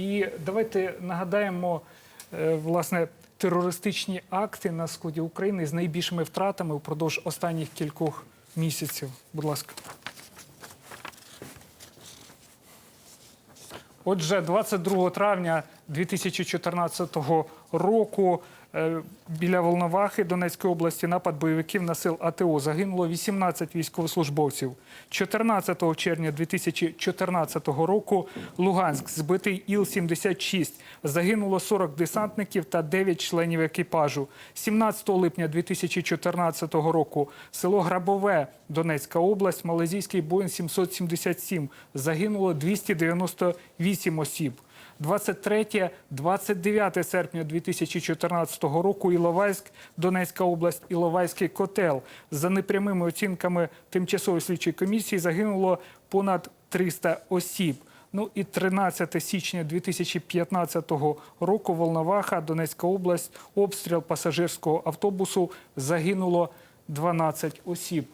І давайте нагадаємо е, власне терористичні акти на сході України з найбільшими втратами впродовж останніх кількох місяців. Будь ласка. Отже, 22 травня 2014 року е, біля Волновахи Донецької області напад бойовиків на сил АТО загинуло 18 військовослужбовців. 14 червня 2014 року Луганськ збитий Іл-76. Загинуло 40 десантників та 9 членів екіпажу. 17 липня 2014 року село Грабове, Донецька область, малазійський Боїн 777. Загинуло 298 осіб. 23-29 серпня 2014 року Іловайськ, Донецька область, Іловайський котел. За непрямими оцінками тимчасової слідчої комісії загинуло понад 300 осіб. Ну і 13 січня 2015 року Волноваха, Донецька область, обстріл пасажирського автобусу загинуло 12 осіб.